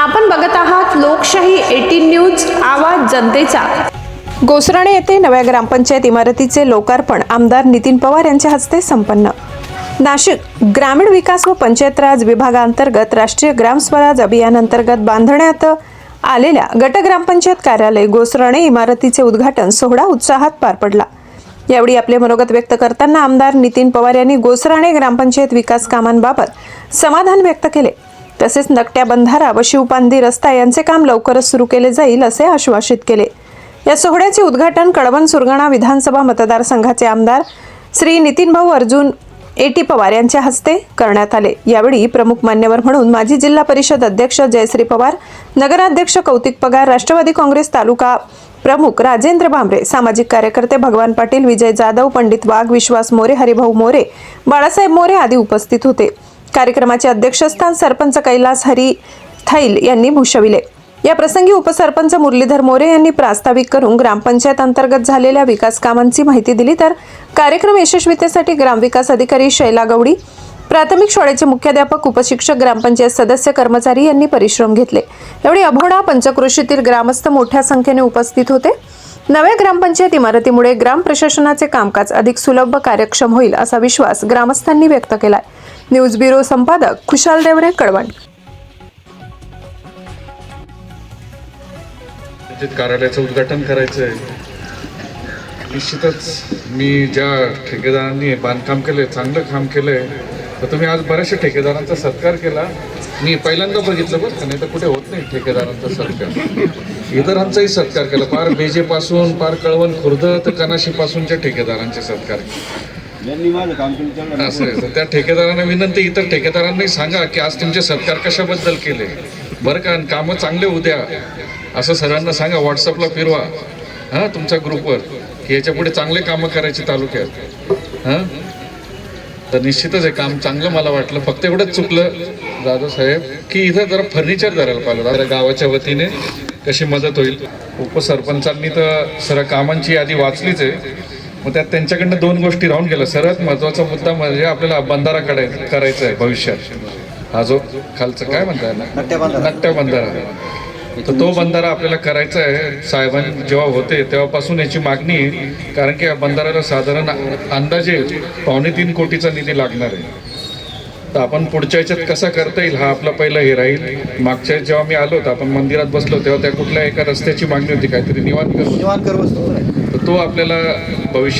आपण बघत आहात लोकशाही एटीन न्यूज आवाज जनतेचा. गोसराणे येथे नव्या ग्रामपंचायत इमारतीचे लोकार्पण. आमदार नितीन पवार यांच्या हस्ते संपन्न. नाशिक ग्रामीण विकास व पंचायत राज विभागांतर्गत राष्ट्रीय ग्राम स्वराज अभियानांतर्गत बांधण्यात आलेल्या गट ग्रामपंचायत कार्यालय गोसराणे इमारतीचे उद्घाटन सोहळा उत्साहात पार पडला. यावेळी आपले मनोगत व्यक्त करताना आमदार नितीन पवार यांनी गोसराणे ग्रामपंचायत विकास कामांबाबत समाधान व्यक्त केले. तसेच नकट्या बंधारा व शिवपांदी रस्ता यांचे काम लवकरच सुरू केले जाईल असे आश्वासित केले. या सोहळ्याचे उद्घाटन कळवण सुरगाणा विधानसभा मतदारसंघाचे आमदार श्री नितीन भाऊ अर्जुन एटी पवार यांच्या हस्ते करण्यात आले. यावेळी प्रमुख मान्यवर म्हणून माजी जिल्हा परिषद अध्यक्ष जयश्री पवार नगराध्यक्ष कौतिक पगार राष्ट्रवादी काँग्रेस तालुका प्रमुख राजेंद्र भांबरे सामाजिक कार्यकर्ते भगवान पाटील विजय जाधव पंडित वाघ विश्वास मोरे हरिभाऊ मोरे बाळासाहेब मोरे आदी उपस्थित होते. कार्यक्रमाचे अध्यक्षस्थान सरपंच कैलास हरी थैल यांनी भूषविले. या प्रसंगी उपसरपंच मुरलीधर मोरे यांनी प्रास्ताविक करून ग्रामपंचायत अंतर्गत झालेल्या विकास कामांची माहिती दिली तर कार्यक्रम यशस्वीतेसाठी ग्रामविकास अधिकारी शैला गवडी प्राथमिक शाळेचे मुख्याध्यापक उपशिक्षक ग्रामपंचायत सदस्य कर्मचारी यांनी परिश्रम घेतले. यावेळी अभोडा पंचक्रोशीतील ग्रामस्थ मोठ्या संख्येने उपस्थित होते. नव्या ग्रामपंचायत इमारतीमुळे ग्राम प्रशासनाचे कामकाज अधिक सुलभ व कार्यक्षम होईल असा विश्वास ग्रामस्थांनी व्यक्त केलाय. न्यूज ब्युरो संपादक खुशाल देवरे कळवण. कार्यालयाचं उद्घाटन करायचं आहे निश्चितच मी ज्या ठेकेदारांनी बांधकाम केलंय चांगलं काम केलंय तर तुम्ही आज बऱ्याचशा ठेकेदारांचा सत्कार केला. मी पहिल्यांदा बघितलं बरं का नाही तर कुठे होत नाही ठेकेदारांचा सत्कार. इतरांचाही सत्कार केला. पार बेजेपासून पार कळवण खुर्द तर कनाशीपासूनच्या ठेकेदारांचे सत्कार केले. असं आहे. तर त्या ठेकेदारांना विनंती इतर ठेकेदारांनाही सांगा की आज तुमचे सत्कार कशाबद्दल केले? बरं का कामं चांगले उद्या असं सगळ्यांना सांगा व्हॉट्सअपला फिरवा. हां तुमच्या ग्रुपवर की याच्यापुढे चांगले कामं करायचे तालुक्यात. हां? तर निश्चितच हे काम चांगलं मला वाटलं. फक्त एवढंच चुकलं जाधव साहेब की इथं जरा फर्निचर धरायला पाहिलं. जरा गावाच्या वतीने कशी मदत होईल? उपसरपंचांनी तर सर कामांची यादी वाचलीच आहे. मग त्यात त्यांच्याकडनं दोन गोष्टी राहून गेल्या. सर्वात महत्त्वाचा मुद्दा म्हणजे आपल्याला बंधारा काढायचा करायचा आहे भविष्यात. हा जो खालचा काय म्हणताय ना नट्ट्या बंधारा. तर तो बंधारा आपल्याला करायचा आहे. साहेबांनी जेव्हा होते तेव्हापासून याची मागणी आहे. कारण की या बंधाऱ्याला साधारण अंदाजे पावणे तीन कोटीचा निधी लागणार आहे. तर आपण पुढच्या याच्यात कसा करता येईल हा आपला पहिला हे राहील. मागच्या जेव्हा मी आलो तर आपण मंदिरात बसलो तेव्हा त्या कुठल्या एका रस्त्याची मागणी होती काहीतरी निवांत तर तो आपल्याला भविष्यात